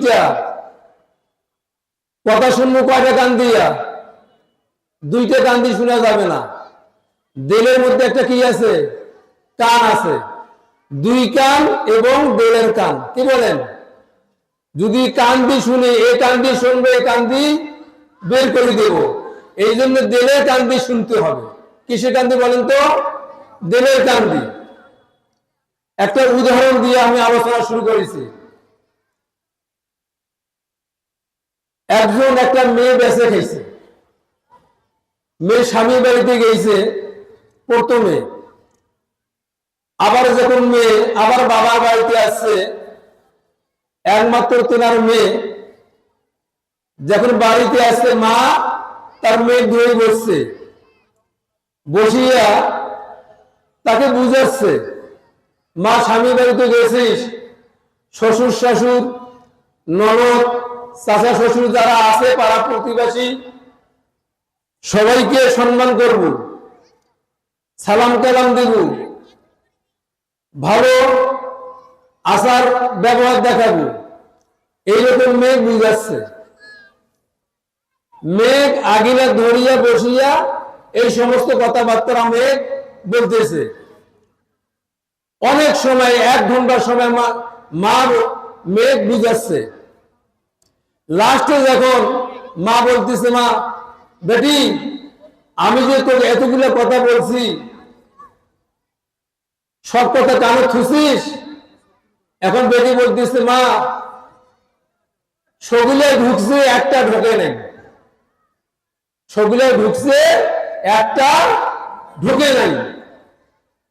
দুইটা কথা শুনব কয়টা কান দিয়া? দুইটা কান দিয়ে শোনা যাবে না। দেলের মধ্যে একটা কি আছে? কান আছে। দুই কান এবং দেলের কান। কি বলেন? যদি কান দিয়ে শুনে, এ কান দিয়ে শুনবে, এ কান দিয়ে বের করে দেব। এই জন্য দেলের কান দিয়ে শুনতে হবে। কিসের কান দিয়ে বলেন তো? দেলের কান দিয়ে। একটা উদাহরণ দিয়ে আমি আলোচনা শুরু করেছি। একজন একটা মেয়ে বেঁচে খাইছে মেয়ে স্বামী বাড়িতে গেছে প্রথমে। আবার যখন মেয়ে, আবার বাবার বাড়িতে আসছে, একমাত্র তেনার মেয়ে। যখন বাড়িতে আসছে মা, তার মেয়ে ধুয়ে বসছে। বসিয়া তাকে বুঝাচ্ছে, মা, স্বামী বাড়িতে গেছিস? শ্বশুর শাশুর ননদ চাচা শ্বশুর যারা আছে, পাড়া প্রতিবেশী, সবাইকে সম্মান করব, সালাম কালাম দেব। ভালো আচার ব্যবহার দেখাবো। এইরকম মেঘ বুঝাচ্ছে। মেঘ আগিলা ধরিয়া বসিয়া এই সমস্ত কথাবার্তা মেঘ বলতেছে। অনেক সময়, এক ঘণ্টার সময় মা মেঘ বুঝাচ্ছে। লাস্টে যখন মা বলতেছে, মা, বেটি, আমি যে তোকে এতগুলো কথা বলছি, সব কথা কানে থুসিস এখন বেটি বলতেছে, মা, সগুলে ঢুকছে একটা ঢোকে নেই। সগুলে ঢুকছে একটা ঢুকে নাই।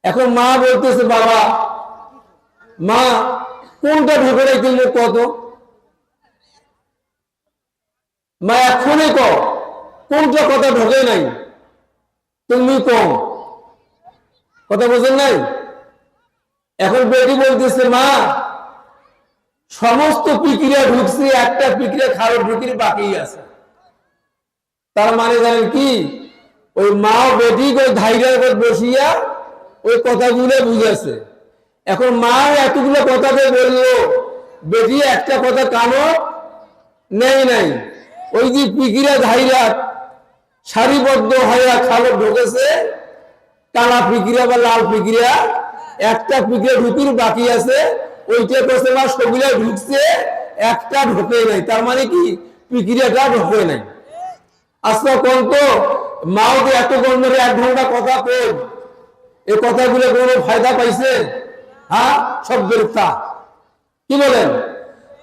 এখন মা বলতেছে, বাবা, মা, কোনটা ঢুকে নাই কত? মা, এখনই কও। কোনটা কথা ঢোকে নাই? তুমি কম কথা বোঝেন নাই? এখন বেটি বলতেছে, মা, সমস্ত প্রক্রিয়া ঢুকছে, একটা প্রক্রিয়া খারাপ ঢুকির বাকি আছে। তার মানে জানেন কি? ওই মা বেটি ওই ধাইরার উপর বসিয়া ওই কথাগুলো বুঝেছে। এখন মা এতগুলো কথা যে বলল, বেটি একটা কথা কানো নেই নাই। ওই যে পিকিরা ধাইরা সারিবদ্ধ হয়ে খালো ঢুকেছে, কালা পিকিরা বা লাল পিকিরা একটা পিকিরা ঢুকির বাকি আছে, ওইটা করছে মা সবগুলো ঢুকছে, একটা ঢোকে নাই, তার মানে কি পিকিরাটা ঢোকে নাই। আচ্ছা কোন তো মাও যে এত গন্ধরে এক ঘণ্টা কথা কই এই কথাগুলো কোনো ফায়দা পাইছে? হ্যাঁ সব বেরতা কি বলেন?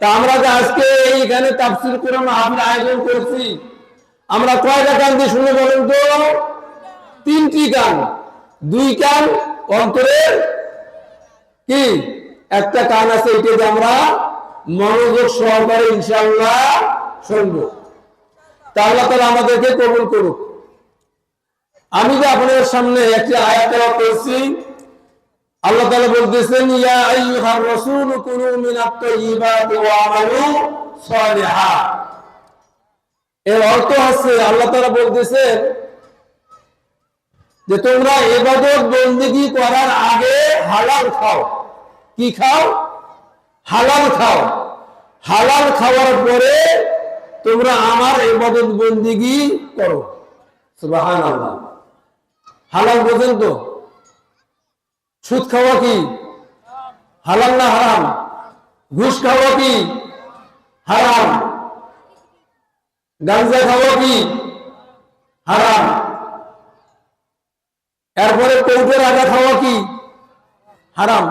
তা আমরা যে আজকে এইখানে তাফসির করে মাহফিল আয়োজন করছি, আমরা কয়টা গান দিয়ে শুনে বলেন তো? তিনটি গান। দুই কান অন্তরের কি? একটা কান আছে এটাতে আমরা মনোযোগ সহকারে ইনশাল্লাহ শুনব। তা আল্লাহ তালা আমাদেরকে কবুল করুক। আমি যে আপনাদের সামনে একটি আয়াত করছি আল্লাহ তাআলা বলতেছেন, ইয়া আইয়ুহার রাসূল কুলু মিনাত তাইয়্যিবাতি ওয়া আমালু সালিহা। এর অর্থ হচ্ছে, আল্লাহ তাআলা বলতেছেন যে, তোমরা ইবাদত বন্দেগী করার আগে হালাল খাও। কি খাও? হালাল খাও। হালাল খাওয়ার পরে তোমরা আমার ইবাদত বন্দেগী করো। সুবহানাল্লাহ। হালাল বোঝেন তো? সুদ খাওয়া কি? হালাল না হারাম? ঘুষ খাওয়া কি? হারাম। গাঞ্জা খাওয়া কি? হারাম। এরপরে কৌটের আটা খাওয়া কি? হারাম।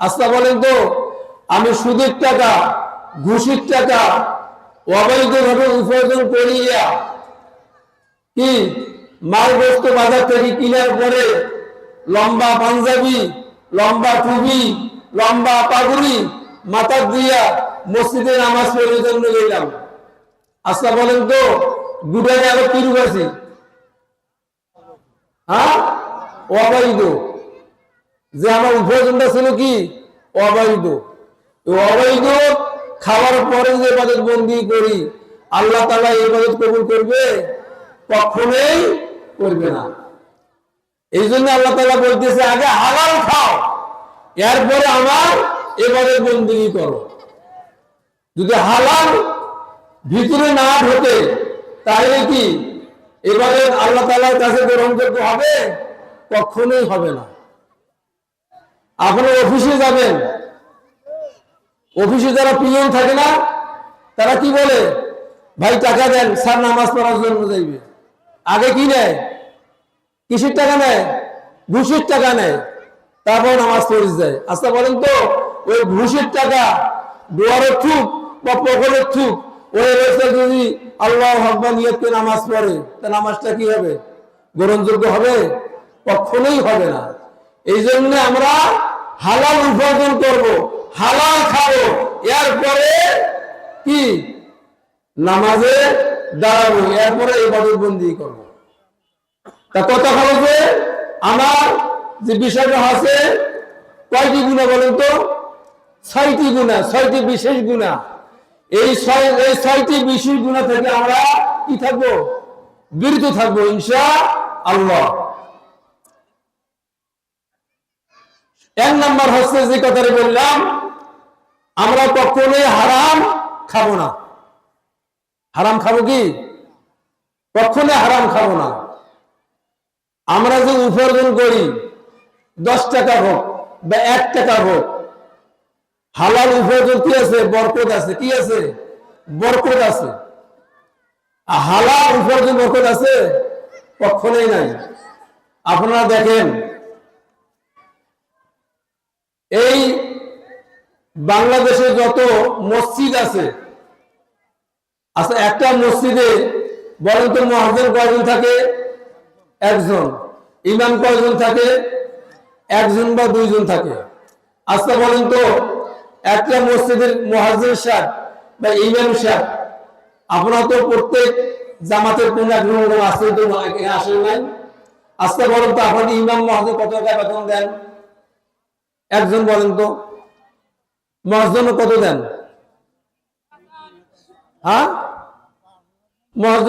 আস্তা বলেন তো, আমি সুদের টাকা, ঘুষির টাকা, অবৈধভাবে উপার্জন করিয়া কি? মাল বস্তু বাজার থেকে কিনার পরে লম্বা পাঞ্জাবি, লম্বা টুপি, লম্বা পাগুড়ি, মাথার দিয়া মসজিদে নামাজ পড়ার জন্য গেলাম আচ্ছা বলেন তো গুডারে আরও কি রূপ আছে? হ্যাঁ? অবৈধ। যে আমার উপার্জনটা ছিল কি? অবৈধ। অবৈধ খাওয়ার পরে যে ইবাদত বন্দি করি, আল্লাহ তালা এই ইবাদত কবুল করবে? কখনোই করবে না। এই জন্য আল্লাহ তালা বলতেছে, আগে হালাল খাও, এরপরে আমার এবারে বন্দিগি করো। যদি হালাল ভিতরে না ঢোকে, তাহলে কি এবারে আল্লাহ তালার কাছে গ্রহণযোগ্য হবে? কখনোই হবে না। আপনি অফিসে যাবেন, অফিসে যারা পিএন থাকে না, তারা কি বলে? ভাই, টাকা দেন, স্যার, নামাজ পড়ার জন্য যাইবে। আগে কি নেয় কিসের টাকা নেয়? ঘুষের টাকা নেয়। তারপর নামাজ পড়ে যায়। আচ্ছা বলেন তো, ওই ঘুষের টাকা দুয়ারের থুক বা পকলের থুক, ওই যদি আল্লাহ হকবা নিয়তকে নামাজ পড়ে, তা নামাজটা কি হবে? গ্রহণযোগ্য হবে? কখনোই হবে না। এই জন্য আমরা হালাল উপার্জন করব, হালাল খাব। এরপরে কি? নামাজে দাঁড়াবো। এরপরে ইবাদত বন্দি করব। তা হলো যে আমার যে বিষয়টা আছে কয়টি গুণা বলেন তো? ছয়টি গুণা, ছয়টি বিশেষ গুণা। এই ছয়, এই ছয়টি বিশেষ গুণা থেকে আমরা কি থাকব? বিরত থাকব ইনশা আল্লাহ এক নাম্বার হচ্ছে যে কথাটা বললাম, আমরা কখনোই হারাম খাব না। হারাম খাব কি? কখনোই হারাম খাব না। আমরা যে উপার্জন করি, দশ টাকা হোক বা এক টাকা হোক হালাল উপার্জন কি আছে? বরকত আছে। কি আছে? বরকত আছে। হালাল উপার্জন বরকত আছে? কখনোই নাই। আপনারা দেখেন, এই বাংলাদেশে যত মসজিদ আছে আচ্ছা একটা মসজিদে বলেন তো মহাজন কয়জন থাকে? একজন ইমাম কয়জন থাকে? একজন বা দুইজন থাকে। আচ্ছা বলেন তো একটা মসজিদের মহাজির সাহেব বা ইমাম সাহেব, আপনারা তো প্রত্যেক জামাতের কোন এক রকম আসে তো আসেন নাই? আচ্ছা বলেন তো, আপনাদের ইমাম মহাজির কত টাকা বেতন দেন? একজন বলেন তো মহাজন কত দেন? হ্যাঁ? মহাজন